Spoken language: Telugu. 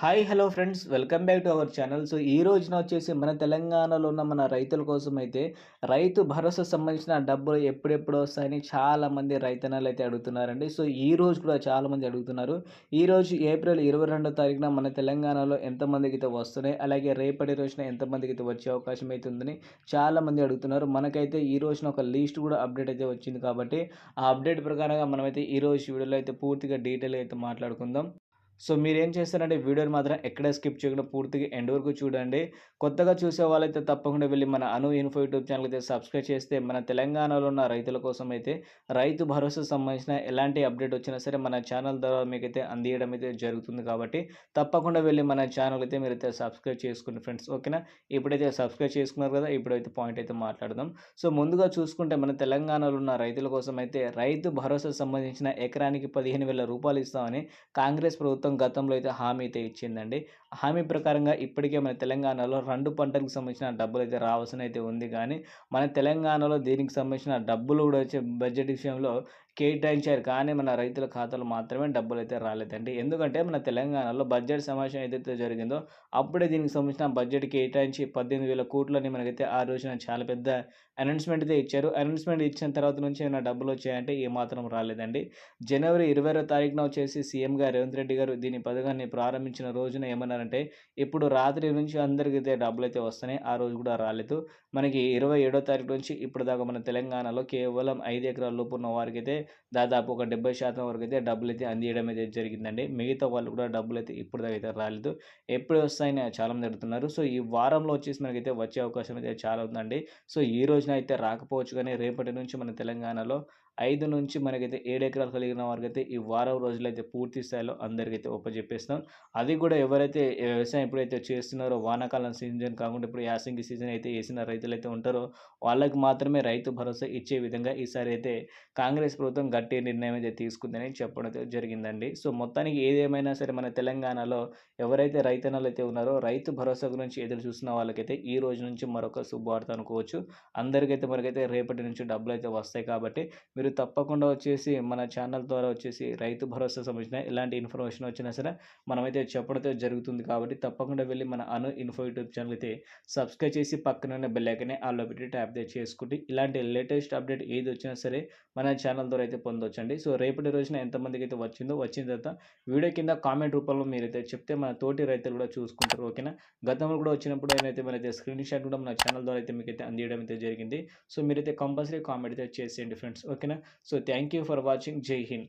Hi hello friends. Welcome back to our channel. So ఈ రోజున వచ్చేసి మన తెలంగాణలో ఉన్న మన రైతుల కోసం అయితే రైతు భరోసా సంబంధించిన డబ్బులు ఎప్పుడెప్పుడు వస్తాయని చాలామంది రైతన్నలు అయితే అడుగుతున్నారండి. సో ఈ రోజు కూడా చాలామంది అడుగుతున్నారు. ఈ రోజు ఏప్రిల్ ఇరవై రెండో తారీఖున మన తెలంగాణలో ఎంతమందికి అయితే వస్తున్నాయి అలాగే రేపటి రోజున ఎంతమందికి అయితే వచ్చే అవకాశం అయితే ఉందని చాలామంది అడుగుతున్నారు. మనకైతే ఈ రోజున ఒక లిస్ట్ కూడా అప్డేట్ అయితే వచ్చింది కాబట్టి ఆ అప్డేట్ ప్రకారంగా మనమైతే ఈ రోజు వీడియోలో అయితే పూర్తిగా డీటెయిల్ అయితే మాట్లాడుకుందాం. సో మీరు ఏం చేస్తారంటే వీడియోని మాత్రం ఎక్కడ స్కిప్ చేయకుండా పూర్తిగా ఎండ్ వరకు చూడండి. కొత్తగా చూసే వాళ్ళైతే తప్పకుండా వెళ్ళి మన అను ఇన్ఫో యూట్యూబ్ ఛానల్ అయితే సబ్స్క్రైబ్ చేస్తే మన తెలంగాణలో ఉన్న రైతుల కోసం అయితే రైతు భరోసా సంబంధించిన ఎలాంటి అప్డేట్ వచ్చినా సరే మన ఛానల్ ద్వారా మీకైతే అందియడం అయితే జరుగుతుంది కాబట్టి తప్పకుండా వెళ్ళి మన ఛానల్ అయితే మీరైతే సబ్స్క్రైబ్ చేసుకోండి ఫ్రెండ్స్. ఓకేనా? ఇప్పుడైతే సబ్స్క్రైబ్ చేసుకున్నారు కదా ఇప్పుడైతే పాయింట్ అయితే మాట్లాడదాం. సో ముందుగా చూసుకుంటే మన తెలంగాణలో ఉన్న రైతుల కోసం అయితే రైతు భరోసా సంబంధించిన ఎకరానికి పదిహేను వేల రూపాయలు ఇస్తామని కాంగ్రెస్ ప్రభుత్వం గతంలో అయితే హామీ అయితే ఇచ్చిందండి. హామీ ప్రకారంగా ఇప్పటికే మన తెలంగాణలో రెండు పంటలకు సంబంధించిన డబ్బులు అయితే రావాల్సిన అయితే ఉంది. కానీ మన తెలంగాణలో దీనికి సంబంధించిన డబ్బులు కూడా వచ్చే బడ్జెట్ విషయంలో కేటాయించారు. కానీ మన రైతుల ఖాతాలో మాత్రమే డబ్బులు అయితే రాలేదండి. ఎందుకంటే మన తెలంగాణలో బడ్జెట్ సమావేశం ఏదైతే జరిగిందో అప్పుడే దీనికి సంబంధించిన బడ్జెట్ కేటాయించి పద్దెనిమిది వేల కోట్లని మనకైతే ఆ రోజున చాలా పెద్ద అనౌన్స్మెంట్ అయితే ఇచ్చారు. అనౌన్స్మెంట్ ఇచ్చిన తర్వాత నుంచి ఏమైనా డబ్బులు వచ్చాయంటే ఏమాత్రం రాలేదండి. జనవరి ఇరవై తారీఖున వచ్చేసి సీఎం గారు రేవంత్ రెడ్డి గారు దీని పథకాన్ని ప్రారంభించిన రోజున ఏమన్నారంటే ఇప్పుడు రాత్రి నుంచి అందరికైతే డబ్బులు అయితే వస్తున్నాయి. ఆ రోజు కూడా రాలేదు. మనకి ఇరవై ఏడో తారీఖు నుంచి ఇప్పుడు దాకా మన తెలంగాణలో కేవలం ఐదు ఎకరాల లోపు ఉన్న వారికి అయితే దాదాపు ఒక డెబ్బై శాతం వరకు అయితే డబ్బులు అయితే అందియడం అయితే జరిగిందండి. మిగతా వాళ్ళు కూడా డబ్బులు అయితే ఇప్పుడు అయితే రాలేదు. ఎప్పుడు వస్తాయని చాలామంది అడుగుతున్నారు. సో ఈ వారంలో వచ్చేసి మనకైతే వచ్చే అవకాశం అయితే చాలా ఉందండి. సో ఈ రోజున అయితే రాకపోవచ్చు కానీ రేపటి నుంచి మన తెలంగాణలో ఐదు నుంచి మనకైతే ఏడు ఎకరాలు కలిగిన వారికైతే ఈ వారం రోజులైతే పూర్తి స్థాయిలో అందరికైతే ఒప్పజెప్పేస్తాం. అది కూడా ఎవరైతే వ్యవసాయం ఎప్పుడైతే చేస్తున్నారో వానాకాలం సీజన్ కాకుండా ఇప్పుడు యాసంగి సీజన్ అయితే వేసిన రైతులు అయితే ఉంటారో వాళ్ళకి మాత్రమే రైతు భరోసా ఇచ్చే విధంగా ఈసారి అయితే కాంగ్రెస్ ప్రభుత్వం గట్టి నిర్ణయం అయితే తీసుకుందని చెప్పడం అయితే జరిగిందండి. సో మొత్తానికి ఏదేమైనా సరే మన తెలంగాణలో ఎవరైతే రైతన్నలు అయితే ఉన్నారో రైతు భరోసా గురించి ఎదురు చూస్తున్న వాళ్ళకైతే ఈ రోజు నుంచి మరొక శుభవార్త అనుకోవచ్చు. అందరికైతే మనకైతే రేపటి నుంచి డబ్బులు అయితే వస్తాయి కాబట్టి మీరు తప్పకుండా వచ్చేసి మన ఛానల్ ద్వారా వచ్చేసి రైతు భరోసా సంబంధించిన ఎలాంటి ఇన్ఫర్మేషన్ వచ్చినా సరే మనమైతే చెప్పడంతో జరుగుతుంది కాబట్టి తప్పకుండా వెళ్ళి మన అను ఇన్ఫో యూట్యూబ్ ఛానల్ అయితే సబ్స్క్రైబ్ చేసి పక్కన బెల్లైకనే ఐకనే ఆల్లో పెట్టి ట్యాప్ అయితే చేసుకుంటే ఇలాంటి లేటెస్ట్ అప్డేట్ ఏది వచ్చినా సరే మన ఛానల్ ద్వారా అయితే పొందొచ్చండి. సో రేపటి రోజున ఎంతమందికి అయితే వచ్చిందో వచ్చిన తర్వాత వీడియో కింద కామెంట్ రూపంలో మీరైతే చెప్తే మన తోటి రైతులు కూడా చూసుకుంటారు ఓకేనా? గతంలో కూడా వచ్చినప్పుడు ఏమైతే మనైతే స్క్రీన్ షాట్ కూడా మన ఛానల్ ద్వారా అయితే మీకైతే అందియడం అయితే జరిగింది. సో మీరైతే కంపల్సరీ కామెంట్ అయితే చేసేయండి ఫ్రెండ్స్ ఓకేనా? so thank you for watching. Jai hind.